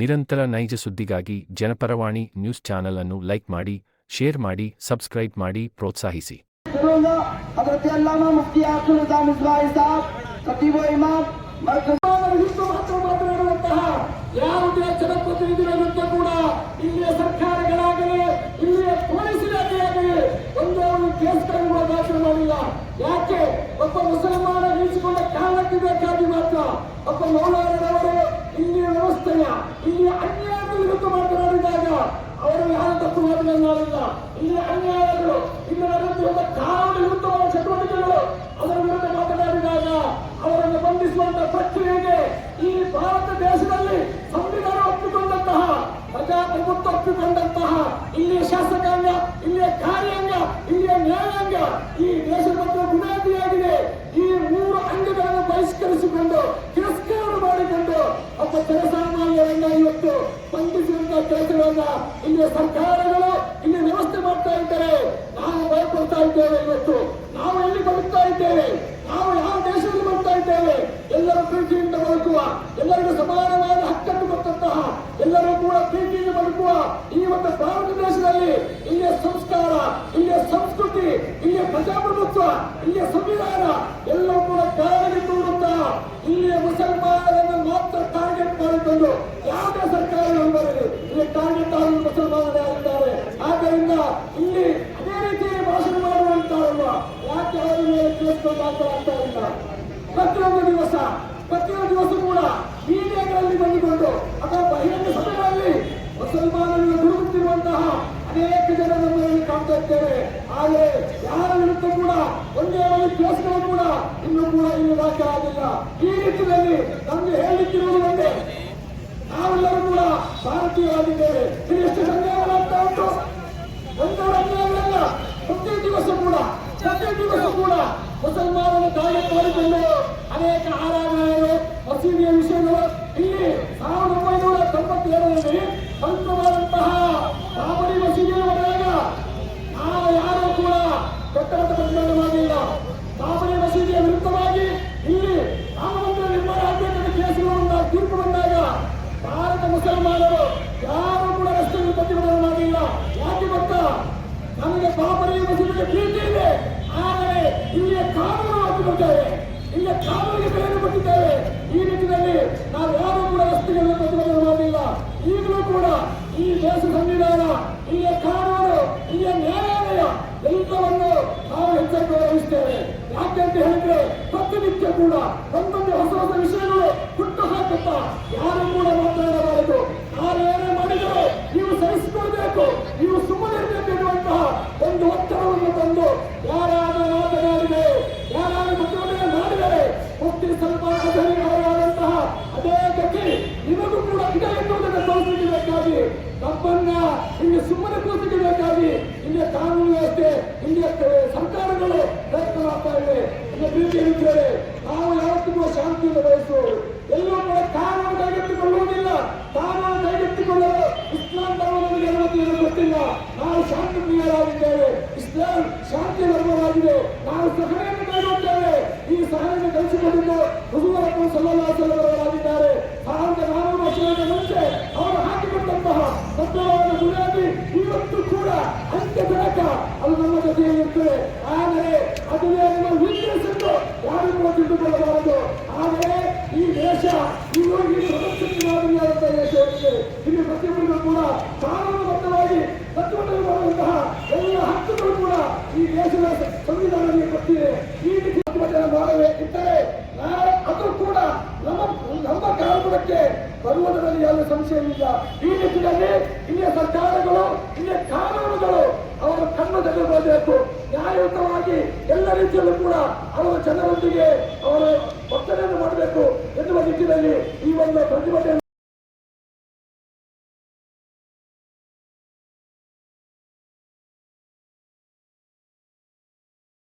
ನಿರಂತರ ನೈಜ ಸುದ್ದಿಗಾಗಿ ಜನಪರವಾಣಿ ನ್ಯೂಸ್ ಚಾನೆಲ್ ಅನ್ನು ಲೈಕ್ ಮಾಡಿ ಶೇರ್ ಮಾಡಿ ಸಬ್ಸ್ಕ್ರೈಬ್ ಮಾಡಿ ಪ್ರೋತ್ಸಾಹಿಸಿ. ಒಬ್ಬ ಮುಸಲ್ಮಾನ ನಿಲ್ಲಿಸಿಕೊಂಡ ಕಾರಣಕ್ಕೆ ಬೇಕಾಗಿ ಮಾತ್ರ. ಒಬ್ಬ ಮೌಲಾರರವರು ವ್ಯವಸ್ಥೆಯ ಇಲ್ಲಿ ಅನ್ಯಾಯದ ವಿರುದ್ಧ ಮಾತನಾಡಿದಾಗ ಅವರು ಯಾರು ತಪ್ಪು ಮಾತನಾಡಿಲ್ಲ ಇಲ್ಲಿ ಅನ್ಯಾಯಗಳು ಇಲ್ಲಿ ನಡೆಯುತ್ತಿರುವ ವಿರುದ್ಧವಾದ ಚಟುವಟಿಕೆಗಳು ಅದರ ವಿರುದ್ಧ ಮಾತನಾಡಿದಾಗ ಅವರನ್ನು ಬಂಧಿಸುವಂತಹ ಪ್ರಕ್ರಿಯೆಗೆ ಈ ಭಾರತ ದೇಶದಲ್ಲಿ ಸಂವಿಧಾನ ಒಪ್ಪಿಕೊಂಡಂತಹ, ಪ್ರಜಾಪ್ರಭುತ್ವ ಒಪ್ಪಿಕೊಂಡಂತಹ, ಇಲ್ಲಿಯ ಶಾಸಕಾಂಗ, ಇಲ್ಲಿಯ ಕಾರ್ಯಾಂಗ, ಇಲ್ಲಿಯ ನ್ಯಾಯಾಂಗ ಈ ದೇಶದ ಬಗ್ಗೆ ಇವತ್ತು ಬಂಧಿಸುವಂತಹ ಕೆಲಸಗಳನ್ನ ಇಲ್ಲಿಯ ಸರ್ಕಾರಗಳು ಇಲ್ಲಿ ವ್ಯವಸ್ಥೆ ಮಾಡ್ತಾ ಇದ್ದಾರೆ. ನಾವು ಭಯಪಡ್ತಾ ಇದ್ದೇವೆ ಇವತ್ತು. ನಾವು ಎಲ್ಲಿ ಬದುಕ್ತಾ ಇದ್ದೇವೆ? ನಾವು ಯಾವ ದೇಶದಲ್ಲಿ ಬರ್ತಾ ಇದ್ದೇವೆ? ಎಲ್ಲರೂ ಪ್ರೀತಿಯಿಂದ ಬದುಕುವ, ಎಲ್ಲರಿಗೂ ಸಮಾನವಾದ ಹಕ್ಕನ್ನು ಕೊಟ್ಟಂತಹ, ಎಲ್ಲರೂ ಕೂಡ ಪ್ರೀತಿಯಿಂದ ಬದುಕುವ ಈ ಒಂದು ಭಾರತ ದೇಶದಲ್ಲಿ ಇಲ್ಲಿಯ ಸಂಸ್ಕಾರ, ಇಲ್ಲಿಯ ಸಂಸ್ಕೃತಿ, ಇಲ್ಲಿಯ ಪ್ರಜಾಪ್ರಭುತ್ವ, ಇಲ್ಲಿಯ ಸಂವಿಧಾನ ಎಲ್ಲವೂ ಕೂಡ ಕಾರಣಕ್ಕೆ ಇಲ್ಲಿಯ ಮುಸಲ್ಮಾನರನ್ನು ಮಾತ್ರ ಟಾರ್ಗೆಟ್ ಮಾಡಿಕೊಂಡು ಯಾವುದೇ ಸರ್ಕಾರಗಳು ಬರಲಿ ಇಲ್ಲಿ ಆಗಿ ಮುಸಲ್ಮಾನರೇ ಆಗಿದ್ದಾರೆ. ಆದ್ದರಿಂದ ಇಲ್ಲಿ ಅದೇ ರೀತಿ ಭಾಷಣ ಮಾಡುವಂತಾರಲ್ವ ಯಾಕೆ ಅವರ ಮೇಲೆ ಕೇಸ್ ಆಗ್ತಾ ಪ್ರತಿಯೊಂದು ದಿವಸ ಪ್ರತಿಯೊಂದು ದಿವಸ ಕೂಡ ಮೀಡಿಯಾಗಳಲ್ಲಿ ಬಂದುಕೊಂಡು ಅಥವಾ ಬಹಿರಂಗ ಸಭೆಗಳಲ್ಲಿ ಮುಸಲ್ಮಾನರಿಗೆ ದುಡುಕುತ್ತಿರುವಂತಹ ಅನೇಕ ಜನ ನಮ್ಮಲ್ಲಿ ಕಾಣ್ತಾ ಇದ್ದೇವೆ. ಆದರೆ ಯಾರ ವಿರುದ್ಧ ಕೂಡ, ಒಂದೇ ಒಂದು ಕೇಸ್ಗಳು ಕೂಡ ಇನ್ನೂ ಕೂಡ ಇಲ್ಲಿ ದಾಖಲಾಗಿಲ್ಲ. ಈ ನಿಟ್ಟಿನಲ್ಲಿ ನಮಗೆ ಹೇಳಿಕ್ಕಿರುವುದು ಒಂದೇ. ನಾವೆಲ್ಲರೂ ಕೂಡ ಭಾರತೀಯರಾಗಿದ್ದೇವೆ. ಎಷ್ಟು ಸಂದೇಹಗಳಾಗ್ತಾ ಉಂಟು? ಒಂದು ರಂಗಗಳಲ್ಲ ಪ್ರತಿ ದಿವಸ ಕೂಡ ಪ್ರತಿ ದಿವಸ ಕೂಡ ಮುಸಲ್ಮಾನರ ತಾಯಿ ಮಾಡಿಕೊಂಡು ಅನೇಕ ಆರಾಧನೆಗಳು ಮಸೀದಿಯ ವಿಷಯಗಳು ಇಲ್ಲಿ ಸಾವಿರದ ಒಂಬೈನೂರ ತೊಂಬತ್ತೇಳರಲ್ಲಿ ಪವಿತ್ರವಾದಂತಹ ಬಾಬರಿ ಮಸೀದಿಯ ಒಡೆಯಾಗ ನಾವು ಯಾರೂ ಕೂಡ ಕಟ್ಟಡ ಪ್ರತಿಭಟನೆ ಮಾಡಲಿಲ್ಲ ಬಾಬರಿ ಮಸೀದಿಯ ವಿರುದ್ಧವಾಗಿ ಇಲ್ಲಿ ರಾಮ ಮಂದಿರ ನಿರ್ಮಾಣ ಆಗಬೇಕಂತ ಕೇಸುಗಳು ಬಂದಾಗ ತೀರ್ಪು ಬಂದಾಗ ಭಾರತ ಮುಸಲ್ಮಾನರು ಯಾರು ಕೂಡ ರಸ್ತೆಯಲ್ಲಿ ಪ್ರತಿಭಟನೆ ಮಾಡಿಲ್ಲ ಯಾಕೆ ಗೊತ್ತಾ? ನಮಗೆ ಬಾಬರಿ ಮಸೀದಿಗೆ ಪ್ರೀತಿ ಇದೆ. ಆದರೆ ಇಲ್ಲಿಯ ಕಾನೂನು ಹಾಕಿಕೊಳ್ತೇವೆ ಇಲ್ಲಿಯ ಕಾನೂನಿಗೆ ಬೆಲೆಯನ್ನು ಕೊಟ್ಟಿದ್ದೇವೆ ಈ ನಿಟ್ಟಿನಲ್ಲಿ ನಾವು ಯಾರು ಕೂಡ ರಸ್ತೆಗಳನ್ನು ಪ್ರತಿಭಟನೆ ಮಾಡಲಿಲ್ಲ ಈಗಲೂ ಕೂಡ ಈ ದೇಶ ಸಂವಿಧಾನ ಇಲ್ಲಿಯ ಕಾನೂನು ಇಲ್ಲಿಯ ನ್ಯಾಯಾಲಯ ಎಲ್ಲವನ್ನು ನಾವು ಹೆಚ್ಚಾಗಿ ಗೌರವಿಸ್ತೇವೆ ಯಾಕೆ ಅಂತ ಹೇಳಿದ್ರೆ ಪ್ರತಿನಿತ್ಯ ಕೂಡ ಒಂದೊಂದು ಹೊಸ ಹೊಸ ವಿಷಯಗಳು ಹುಟ್ಟು ಹಾಕುತ್ತಾ ಯಾರು ಕೂಡ ಮಾತನಾಡಬಾರದು. ಯಾರು ಏನೇ ಮಾಡಿದರೂ ನೀವು ಸಹಿಸಿಕೊಳ್ಬೇಕು ನೀವು ಸುಮ್ಮನಿರಬೇಕು ಎನ್ನುವಂತಹ ಒಂದು ಒತ್ತಡವನ್ನು ತಂದು ಯಾರಾದರೂ ಮಾತನಾಡಿದರೆ ಯಾರಾದರೂ ಪ್ರತಿಭಟನೆ ಮಾಡಿದರೆ, ಮುಕ್ತಿ ಸ್ವಲ್ಪ ಅಧಿಕಾರಿಗಳಾದಂತಹ ಅದೇ ಗತಿ ನಿಮಗೂ ಕೂಡ ಇದೆ ಎನ್ನುವುದನ್ನು ತೋರಿಸಲಿಕ್ಕೆ ತಪ್ಪನ್ನ ಇಲ್ಲಿ ಸುಮ್ಮನೆ ಕೂತಿಗೆ ಬೇಕಾಗಿ ಇಲ್ಲಿಯ ಕಾನೂನು ವ್ಯವಸ್ಥೆ, ಇಲ್ಲಿಯ ಸರ್ಕಾರಗಳು ಪ್ರಯತ್ನ ಮಾಡ್ತಾ ಇವೆ ಇರುತ್ತೇವೆ ನಾವು ಯಾವತ್ತಿಗೂ ಶಾಂತಿಯನ್ನು ಬಯಸುವವರು. ಎಲ್ಲೋ ಕೂಡ ಕಾನೂನು ಕೈಗೆತ್ತಿಕೊಳ್ಳುವುದಿಲ್ಲ. ಕಾನೂನು ಕೈಗೆತ್ತಿಕೊಳ್ಳಲು ಇಸ್ಲಾಂ ಧರ್ಮದಲ್ಲಿ ಅನುಮತಿಯನ್ನು ಗೊತ್ತಿಲ್ಲ ನಾವು ಶಾಂತಿ ಪ್ರಿಯರಾಗಿದ್ದೇವೆ ಇಸ್ಲಾಂ ಶಾಂತಿ ಧರ್ಮವಾಗಿದೆ. ನಾವು ಸಹನೆಯನ್ನು ಕೈಗೊಳ್ಳುತ್ತೇವೆ ಈ ಸಹನೆಯನ್ನು ಕಲಿಸಿಕೊಂಡಿದ್ದು ಹುಜೂರಪ್ಪು ಸಲ್ಲಲ್ಲಾಸಲ್ಲವರಾಗಿದ್ದಾರೆ ಭಾರತ ನಾನೂರು ವರ್ಷಗಳ ಮುಂಚೆ ಅವರು ಹಾಕಿಕೊಟ್ಟಂತಹ ಸತ್ಯವಾದ ಬುನಾದಿ ಇವತ್ತು ಕೂಡ ಅಂತ್ಯ ತನಕ ಅದು ನಮ್ಮ ಜೊತೆಯಲ್ಲಿ ಆದರೆ ಅದುವೇ ನಮ್ಮ ಯಾರು ಕೂಡ ತಿಳಿದುಕೊಳ್ಳಬಾರದು ಆದರೆ ಈ ದೇಶ ಇದು ಈ ಪ್ರಪಂಚಕ್ಕೆ ಮಾದರಿಯಾದಂತಹ ದೇಶವಾಗಿದೆ ಇಲ್ಲಿ ಪ್ರತಿಯೊಬ್ಬರಿಗೂ ಕೂಡ ಕಾನೂನುಬದ್ಧವಾಗಿ ಪ್ರತಿಭಟನೆ ಮಾಡುವಂತಹ ಎಲ್ಲ ಹಕ್ಕುಗಳು ಕೂಡ ಈ ದೇಶದ ಸಂವಿಧಾನದಲ್ಲಿ ಕೊಟ್ಟಿದೆ ಈ ರೀತಿ ಪ್ರತಿಭಟನೆ ಮಾಡಬೇಕಿದ್ದರೆ ನಾಳೆ ಅದು ಕೂಡ ನಮ್ಮ ನಮ್ಮ ಕಾನೂನಕ್ಕೆ ಬರುವುದರಲ್ಲಿ ಯಾವುದೇ ಸಂಶಯವಿಲ್ಲ. ಈ ನಿಟ್ಟಿನಲ್ಲಿ ಇಲ್ಲಿಯ ಸರ್ಕಾರಗಳು ಇಲ್ಲಿಯ ಕಾನೂನುಗಳು ಅವರ ಕಣ್ಣು ತೆಗೆದುಕೊಳ್ಳಬೇಕು ನ್ಯಾಯಯುತವಾಗಿ ಎಲ್ಲ ರೀತಿಯಲ್ಲೂ ಕೂಡ ಅವರ ಜನರೊಂದಿಗೆ ಅವರ ವರ್ತನೆಯನ್ನು ಮಾಡಬೇಕು ಎನ್ನುವ ನಿಟ್ಟಿನಲ್ಲಿ ಈ ಒಂದು ಪ್ರತಿಭಟನೆ